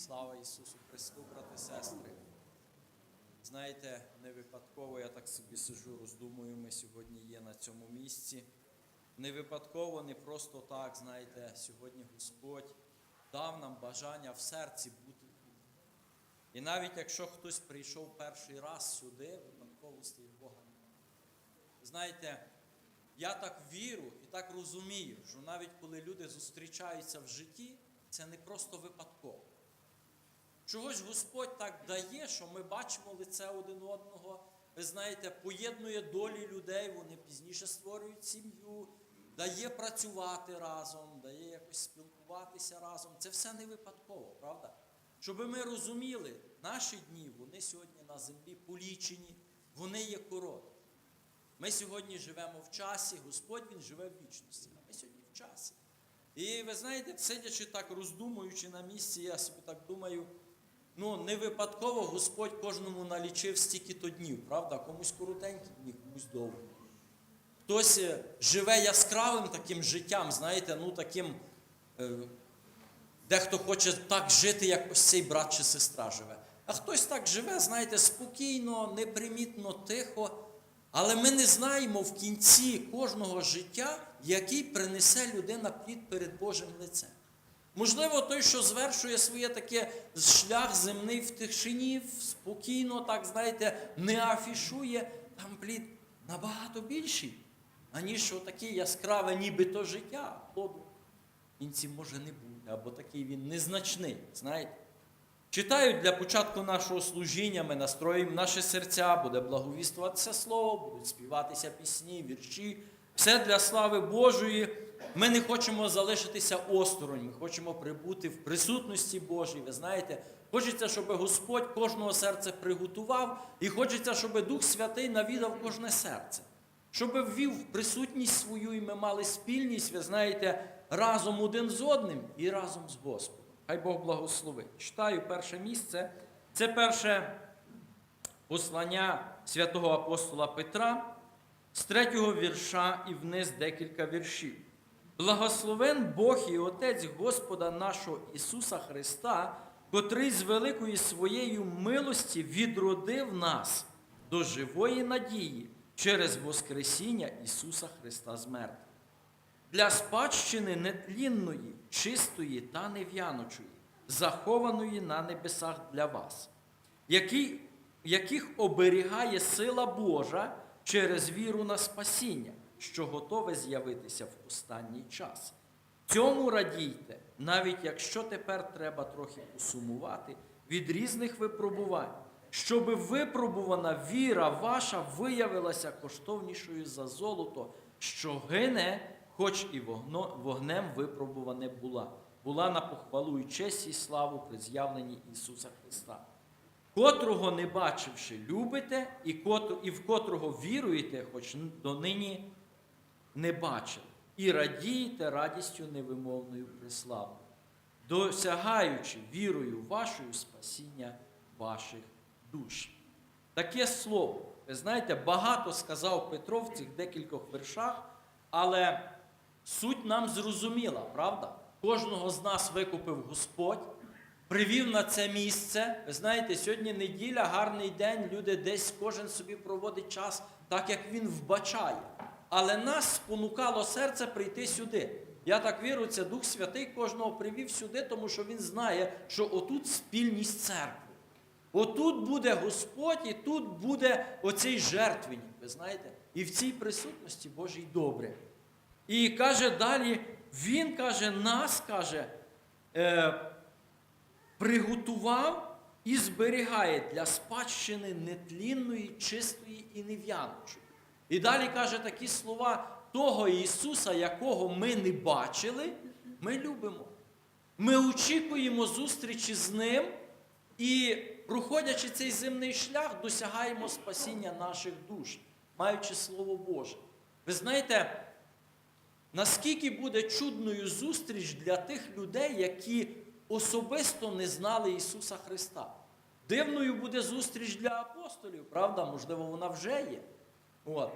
Слава Ісусу Христу, брати і сестри. Знаєте, не випадково я так собі сижу, роздумую, ми сьогодні є на цьому місці. Не випадково, не просто так, знаєте, сьогодні Господь дав нам бажання в серці бути. І навіть якщо хтось прийшов перший раз сюди, випадковостей в Бога немає. Знаєте, я так вірю і так розумію, що навіть коли люди зустрічаються в житті, це не просто випадково. Чогось Господь так дає, що ми бачимо лице один одного. Ви знаєте, поєднує долі людей, вони пізніше створюють сім'ю, дає працювати разом, дає якось спілкуватися разом. Це все не випадково, правда? Щоб ми розуміли, наші дні, вони сьогодні на землі полічені, вони є короткі. Ми сьогодні живемо в часі, Господь Він живе в вічності, а ми сьогодні в часі. І ви знаєте, сидячи так, роздумуючи на місці, я собі так думаю, ну не випадково Господь кожному налічив стільки-то днів, правда? Комусь коротенькі дні, комусь довгі. Хтось е, живе яскравим таким життям, знаєте, ну таким, е, дехто хоче так жити, як ось цей брат чи сестра живе. А хтось так живе, знаєте, спокійно, непримітно, тихо. Але ми не знаємо в кінці кожного життя, який принесе людина плід перед Божим лицем. Можливо, той, що звершує своє таке шлях земний в тишині, спокійно, так знаєте, не афішує, там плід набагато більший, аніж таке яскраве, нібито життя. Плоду в кінці може не бути, або такий він незначний, знаєте. Читають для початку нашого служіння, ми настроїмо наші серця, буде благовістуватися слово, будуть співатися пісні, вірші. Все для слави Божої. Ми не хочемо залишитися осторонь, ми хочемо прибути в присутності Божій. Ви знаєте, хочеться, щоб Господь кожного серця приготував, і хочеться, щоб Дух Святий навідав кожне серце, щоб ввів в присутність свою, і ми мали спільність, ви знаєте, разом один з одним і разом з Господом. Хай Бог благословить. Читаю перше місце. Це перше послання святого апостола Петра з третього вірша і вниз декілька віршів. Благословен Бог і Отець Господа нашого Ісуса Христа, котрий з великої своєю милості відродив нас до живої надії через Воскресіння Ісуса Христа з мертвих для спадщини нетлінної, чистої та нев'яночої, захованої на небесах для вас, які, яких оберігає сила Божа через віру на спасіння, що готове з'явитися в останній час. Цьому радійте, навіть якщо тепер треба трохи посумувати від різних випробувань, щоб випробувана віра ваша виявилася коштовнішою за золото, що гине, хоч і вогнем випробуване була, була на похвалу і честь і славу при з'явленні Ісуса Христа, котрого не бачивши, любите, і, і в котрого віруєте, хоч донині не бачили, і радієте радістю невимовною приславою, досягаючи вірою вашою спасіння ваших душ. Таке слово. Ви знаєте, багато сказав Петро в цих декількох вершах, але суть нам зрозуміла, правда? Кожного з нас викупив Господь, привів на це місце. Ви знаєте, сьогодні неділя, гарний день, люди десь кожен собі проводить час так, як він вбачає. Але нас спонукало серце прийти сюди. Я так вірю, це Дух Святий кожного привів сюди, тому що він знає, що отут спільність церкви. Отут буде Господь, і тут буде оцей жертвенник, ви знаєте, і в цій присутності Божій добре. І каже далі, Він каже, нас каже, е, приготував і зберігає для спадщини нетлінної, чистої і нев'яночої. І далі каже такі слова того Ісуса, якого ми не бачили, ми любимо. Ми очікуємо зустрічі з Ним і, проходячи цей земний шлях, досягаємо спасіння наших душ, маючи Слово Боже. Ви знаєте, наскільки буде чудною зустріч для тих людей, які особисто не знали Ісуса Христа. Дивною буде зустріч для апостолів, правда? Можливо, вона вже є. От.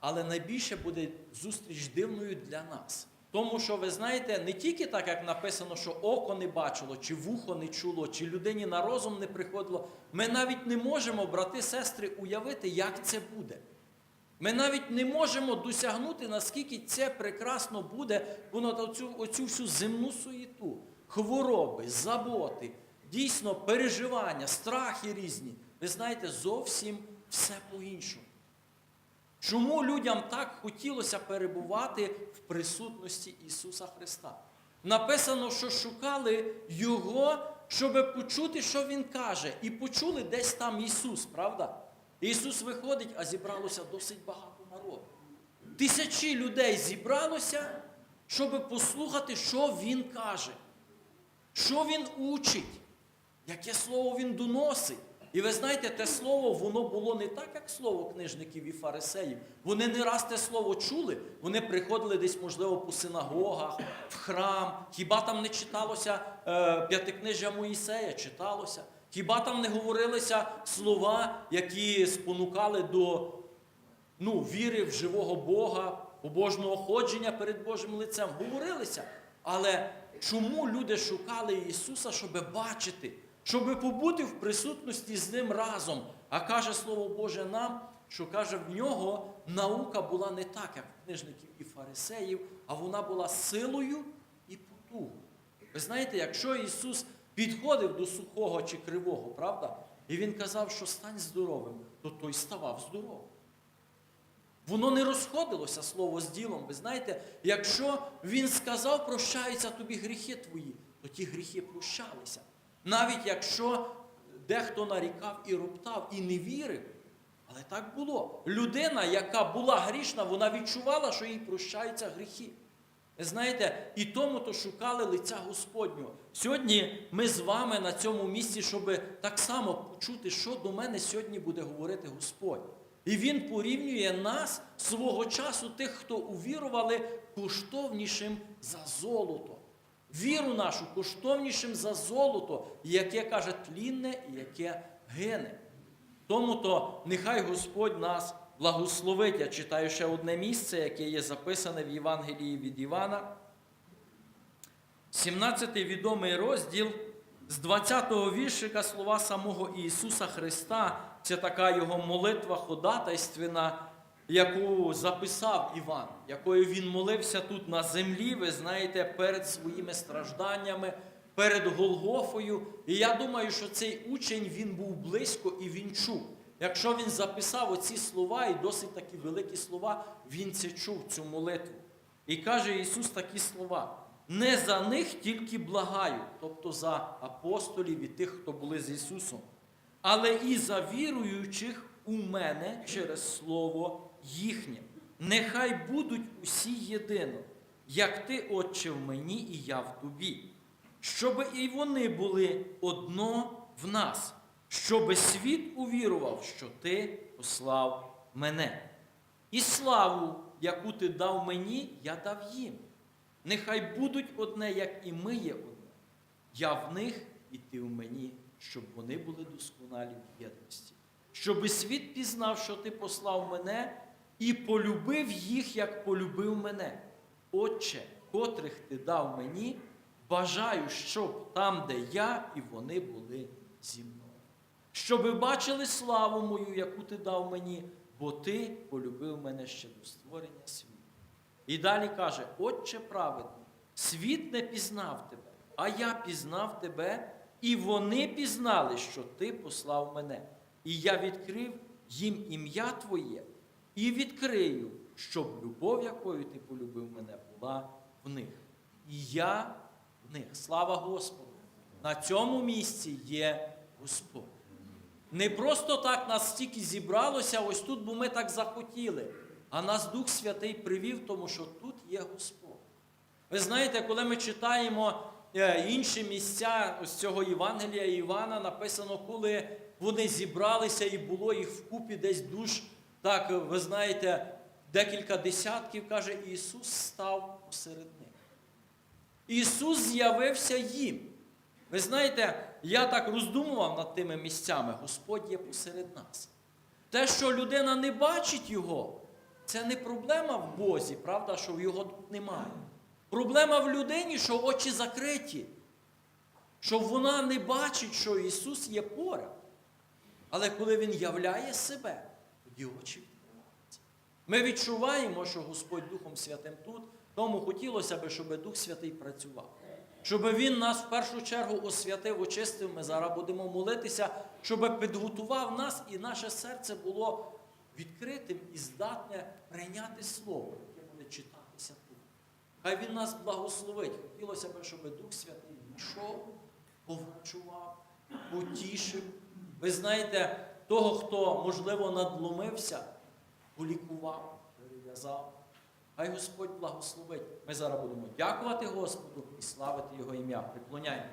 Але найбільше буде зустріч дивною для нас. Тому що ви знаєте, не тільки так, як написано, що око не бачило, чи вухо не чуло, чи людині на розум не приходило. Ми навіть не можемо, брати, сестри, уявити, як це буде. Ми навіть не можемо досягнути, наскільки це прекрасно буде понад оцю, оцю всю земну суєту, хвороби, заботи, дійсно переживання, страхи різні. Ви знаєте, зовсім все по-іншому. Чому людям так хотілося перебувати в присутності Ісуса Христа? Написано, що шукали Його, щоб почути, що Він каже, і почули десь там Ісус, правда? Ісус виходить, а зібралося досить багато народу. Тисячі людей зібралося, щоб послухати, що Він каже, що Він учить, яке слово Він доносить. І ви знаєте, те слово, воно було не так, як слово книжників і фарисеїв. Вони не раз те слово чули, вони приходили десь, можливо, по синагогах, в храм. Хіба там не читалося е, п'ятикнижжя Моїсея? Читалося. Хіба там не говорилися слова, які спонукали до ну, віри в живого Бога, побожного ходження перед Божим лицем? Говорилися. Але чому люди шукали Ісуса, щоб бачити? щоб побути в присутності з ним разом. А каже Слово Боже нам, що каже, в нього наука була не так, як в книжників і фарисеїв, а вона була силою і потугою. Ви знаєте, якщо Ісус підходив до сухого чи кривого, правда? І Він казав, що стань здоровим, то той ставав здоровим. Воно не розходилося слово з ділом. Ви знаєте, якщо він сказав, прощаються тобі гріхи твої, то ті гріхи прощалися. Навіть якщо дехто нарікав і роптав, і не вірив, але так було. Людина, яка була грішна, вона відчувала, що їй прощаються гріхи. Знаєте, і тому то шукали лиця Господнього. Сьогодні ми з вами на цьому місці, щоб так само почути, що до мене сьогодні буде говорити Господь. І Він порівнює нас свого часу, тих, хто увірували, коштовнішим за золото віру нашу коштовнішим за золото, яке каже тлінне і яке гине. Тому то нехай Господь нас благословить. Я читаю ще одне місце, яке є записане в Євангелії від Івана. 17-й відомий розділ з 20-го віршика слова самого Ісуса Христа. Це така його молитва ходатайственна, яку записав Іван, якою він молився тут на землі, ви знаєте, перед своїми стражданнями, перед Голгофою. І я думаю, що цей учень він був близько і він чув. Якщо він записав оці слова, і досить такі великі слова, він це чув, цю молитву. І каже Ісус такі слова. Не за них тільки благаю, тобто за апостолів і тих, хто були з Ісусом, але і за віруючих у мене через Слово їхнє. Нехай будуть усі єдино, як ти, Отче, в мені, і я в тобі, щоб і вони були одно в нас, щоб світ увірував, що ти послав мене. І славу, яку ти дав мені, я дав їм. Нехай будуть одне, як і ми є одне. Я в них і ти в мені, щоб вони були досконалі в єдності. Щоби світ пізнав, що ти послав мене, і полюбив їх, як полюбив мене. Отче, котрих ти дав мені, бажаю, щоб там, де я, і вони були зі мною. Щоби бачили славу мою, яку ти дав мені, бо ти полюбив мене ще до створення світу. І далі каже: Отче праведний, світ не пізнав тебе, а я пізнав тебе, і вони пізнали, що ти послав мене. І я відкрив їм ім'я Твоє, і відкрию, щоб любов, якою ти полюбив мене, була в них. І я в них. Слава Господу! На цьому місці є Господь. Не просто так нас стільки зібралося, ось тут, бо ми так захотіли, а нас Дух Святий привів, тому що тут є Господь. Ви знаєте, коли ми читаємо інші місця ось цього Євангелія Івана, написано, коли вони зібралися і було їх вкупі десь душ, так, ви знаєте, декілька десятків, каже, Ісус став посеред них. Ісус з'явився їм. Ви знаєте, я так роздумував над тими місцями, Господь є посеред нас. Те, що людина не бачить Його, це не проблема в Бозі, правда, що Його тут немає. Проблема в людині, що очі закриті, що вона не бачить, що Ісус є поряд. Але коли Він являє себе, тоді очі відкриваються. Ми відчуваємо, що Господь Духом Святим тут, тому хотілося б, щоб Дух Святий працював. Щоб Він нас в першу чергу освятив, очистив. Ми зараз будемо молитися, щоб підготував нас і наше серце було відкритим і здатне прийняти Слово, яке буде читатися тут. Хай Він нас благословить. Хотілося б, щоб Дух Святий йшов, повчував, потішив. Ви знаєте, того, хто, можливо, надломився, полікував, перев'язав. Хай Господь благословить. Ми зараз будемо дякувати Господу і славити Його ім'я. Приклоняємо.